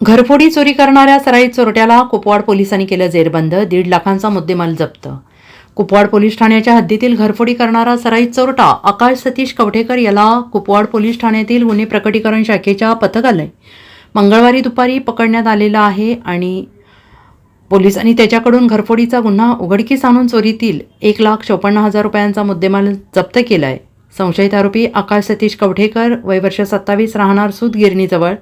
घरफोडी चोरी करणाऱ्या सराईत चोरट्याला कुपवाड पोलिसांनी केलं जेरबंद दीड लाखांचा मुद्देमाल जप्त. कुपवाड पोलीस ठाण्याच्या हद्दीतील घरफोडी करणारा सराईत चोरटा आकाश सतीश कवठेकर याला कुपवाड पोलीस ठाण्यातील गुन्हे प्रकटीकरण शाखेच्या पथकाने मंगळवारी दुपारी पकडण्यात आलेला आहे आणि पोलिसांनी त्याच्याकडून घरफोडीचा गुन्हा उघडकीस आणून चोरीतील एक लाख चौपन्न हजार रुपयांचा मुद्देमाल जप्त केला आहे संशयित आरोपी आकाश सतीश कवठेकर वय वर्ष सत्तावीस राहणार सूतगिरणीजवळ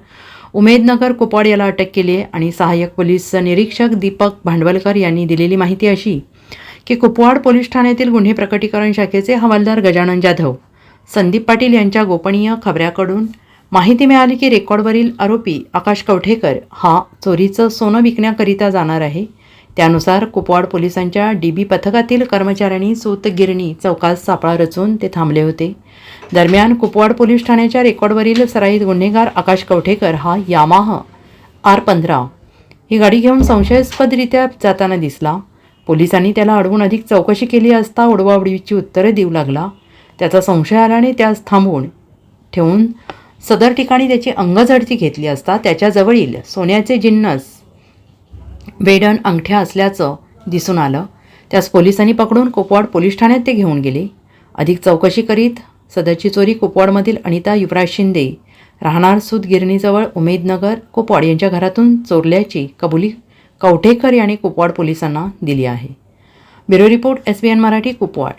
उमेदनगर कुपवाड याला अटक केली आहे आणि सहाय्यक पोलीस निरीक्षक दीपक भांडवलकर यांनी दिलेली माहिती अशी की कुपवाड पोलीस ठाण्यातील गुन्हे प्रकटीकरण शाखेचे हवालदार गजानन जाधव संदीप पाटील यांच्या गोपनीय खबऱ्याकडून माहिती मिळाली की रेकॉर्डवरील आरोपी आकाश कवठेकर हा चोरीचं सोनं विकण्याकरिता जाणार आहे. त्यानुसार कुपवाड पोलिसांच्या डी बी पथकातील कर्मचाऱ्यांनी सूतगिरणी चौकात सापळा रचून ते थांबले होते. दरम्यान कुपवाड पोलीस ठाण्याच्या रेकॉर्डवरील सराईत गुन्हेगार आकाश कवठेकर हा यामाह आर पंधरा ही गाडी घेऊन संशयास्पदरित्या जाताना दिसला. पोलिसांनी त्याला अडवून अधिक चौकशी केली असता उडवाउडवीची उत्तरे देऊ लागला. त्याचा संशय आल्याने त्यास थांबवून ठेवून सदर ठिकाणी त्याची अंगझडती घेतली असता त्याच्याजवळील सोन्याचे जिन्नस वेडण अंगठ्या असल्याचं दिसून आलं. त्यास पोलिसांनी पकडून कुपवाड पोलीस ठाण्यात ते घेऊन गेले. अधिक चौकशी करीत सदरची चोरी कुपवाडमधील अनिता युवराज शिंदे राहणार सुतगिरणीजवळ उमेदनगर कुपवाड यांच्या घरातून चोरल्याची कबुली कवठेकर यांनी कुपवाड पोलिसांना दिली आहे. Bureau report S B N Marathi Kupwad.